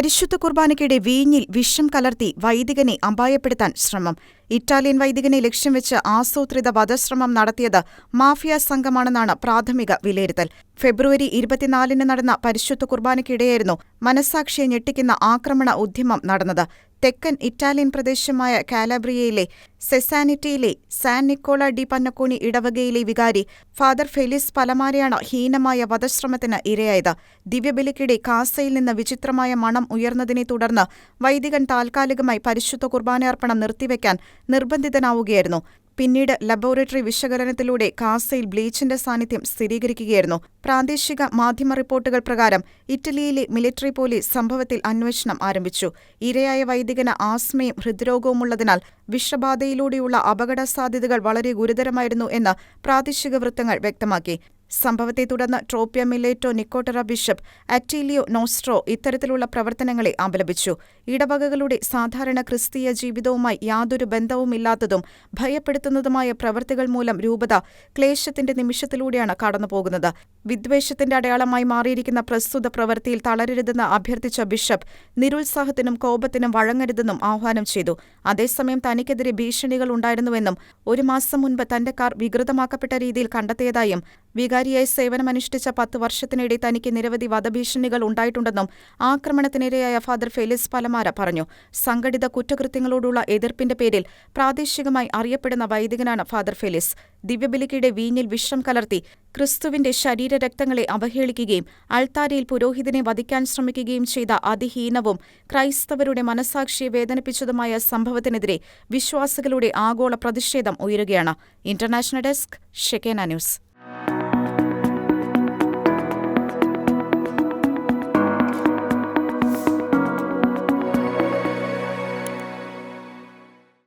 പരിശുദ്ധ കുർബാനയ്ക്കിടെ വീഞ്ഞിൽ വിഷം കലർത്തി വൈദികനെ അപായപ്പെടുത്താൻ ശ്രമം. ഇറ്റാലിയൻ വൈദികനെ ലക്ഷ്യം വെച്ച് ആസൂത്രിത വധശ്രമം നടത്തിയത് മാഫിയ സംഘമാണെന്നാണ് പ്രാഥമിക വിലയിരുത്തൽ. ഫെബ്രുവരി ഇരുപത്തിനാലിന് നടന്ന പരിശുദ്ധ കുർബാനയ്ക്കിടെയായിരുന്നു മനസാക്ഷിയെ ഞെട്ടിക്കുന്ന ആക്രമണ ഉദ്യമം നടന്നത്. തെക്കൻ ഇറ്റാലിയൻ പ്രദേശമായ കാലാബ്രിയയിലെ സെസാനിറ്റിയിലെ സാൻ നിക്കോള ഡി പന്നക്കോണി ഇടവകയിലെ വികാരി ഫാദർ ഫെലിസ് പലമാരെയാണ് ഹീനമായ വധശ്രമത്തിന് ഇരയായത്. ദിവ്യബലിക്കിടെ കാസയിൽ നിന്ന് വിചിത്രമായ മണം ഉയർന്നതിനെ തുടർന്ന് വൈദികൻ താൽക്കാലികമായി പരിശുദ്ധ കുർബാനയർപ്പണം നിർത്തിവെക്കാൻ നിർബന്ധിതനാവുകയായിരുന്നു. പിന്നീട് ലബോറട്ടറി വിശകലനത്തിലൂടെ കാസയിൽ ബ്ലീച്ചിന്റെ സാന്നിധ്യം സ്ഥിരീകരിക്കുകയായിരുന്നു. പ്രാദേശിക മാധ്യമ റിപ്പോർട്ടുകൾ പ്രകാരം ഇറ്റലിയിലെ മിലിറ്ററി പോലീസ് സംഭവത്തിൽ അന്വേഷണം ആരംഭിച്ചു. ഇരയായ വൈദികന് ആസ്മയും ഹൃദ്രോഗവുമുള്ളതിനാൽ വിഷബാധയിലൂടെയുള്ള അപകട സാധ്യതകൾ വളരെ ഗുരുതരമായിരുന്നു എന്ന് പ്രാദേശിക വൃത്തങ്ങൾ വ്യക്തമാക്കി. സംഭവത്തെ തുടർന്ന് ട്രോപ്പിയ മിലേറ്റോ നിക്കോട്ടറ ബിഷപ്പ് അറ്റീലിയോ നോസ്ട്രോ ഇത്തരത്തിലുള്ള പ്രവർത്തനങ്ങളെ അപലപിച്ചു. ഇടവകകളുടെ സാധാരണ ക്രിസ്തീയ ജീവിതവുമായി യാതൊരു ബന്ധവുമില്ലാത്തതും ഭയപ്പെടുത്തുന്നതുമായ പ്രവൃത്തികൾ മൂലം രൂപത ക്ലേശത്തിന്റെ നിമിഷത്തിലൂടെയാണ് കടന്നുപോകുന്നത്. വിദ്വേഷത്തിന്റെ അടയാളമായി മാറിയിരിക്കുന്ന പ്രസ്തുത പ്രവൃത്തിയിൽ തളരരുതെന്ന് അഭ്യർത്ഥിച്ച ബിഷപ്പ് നിരുത്സാഹത്തിനും കോപത്തിനും വഴങ്ങരുതെന്നും ആഹ്വാനം ചെയ്തു. അതേസമയം തനിക്കെതിരെ ഭീഷണികൾ ഉണ്ടായിരുന്നുവെന്നും ഒരു മാസം മുൻപ് തന്റെ കാർ വികൃതമാക്കപ്പെട്ട രീതിയിൽ കണ്ടെത്തിയതായും വികാരിയായി സേവനമനുഷ്ഠിച്ച പത്ത് വർഷത്തിനിടെ തനിക്ക് നിരവധി വധഭീഷണികൾ ഉണ്ടായിട്ടുണ്ടെന്നും ആക്രമണത്തിനിരയായ ഫാദർ ഫെലിസ് പലമാര പറഞ്ഞു. സംഘടിത കുറ്റകൃത്യങ്ങളോടുള്ള എതിർപ്പിന്റെ പേരിൽ പ്രാദേശികമായി അറിയപ്പെടുന്ന വൈദികനാണ് ഫാദർ ഫെലിസ്. ദിവ്യബലിക്കിടെ വീഞ്ഞിൽ വിഷം കലർത്തി ക്രിസ്തുവിന്റെ ശരീരരക്തങ്ങളെ അവഹേളിക്കുകയും അൾത്താരയിൽ പുരോഹിതനെ വധിക്കാൻ ശ്രമിക്കുകയും ചെയ്ത അതിഹീനവും ക്രൈസ്തവരുടെ മനസാക്ഷിയെ വേദനിപ്പിച്ചതുമായ സംഭവത്തിനെതിരെ വിശ്വാസികളുടെ ആഗോള പ്രതിഷേധം ഉയരുകയാണ്. International desk Shekinah news.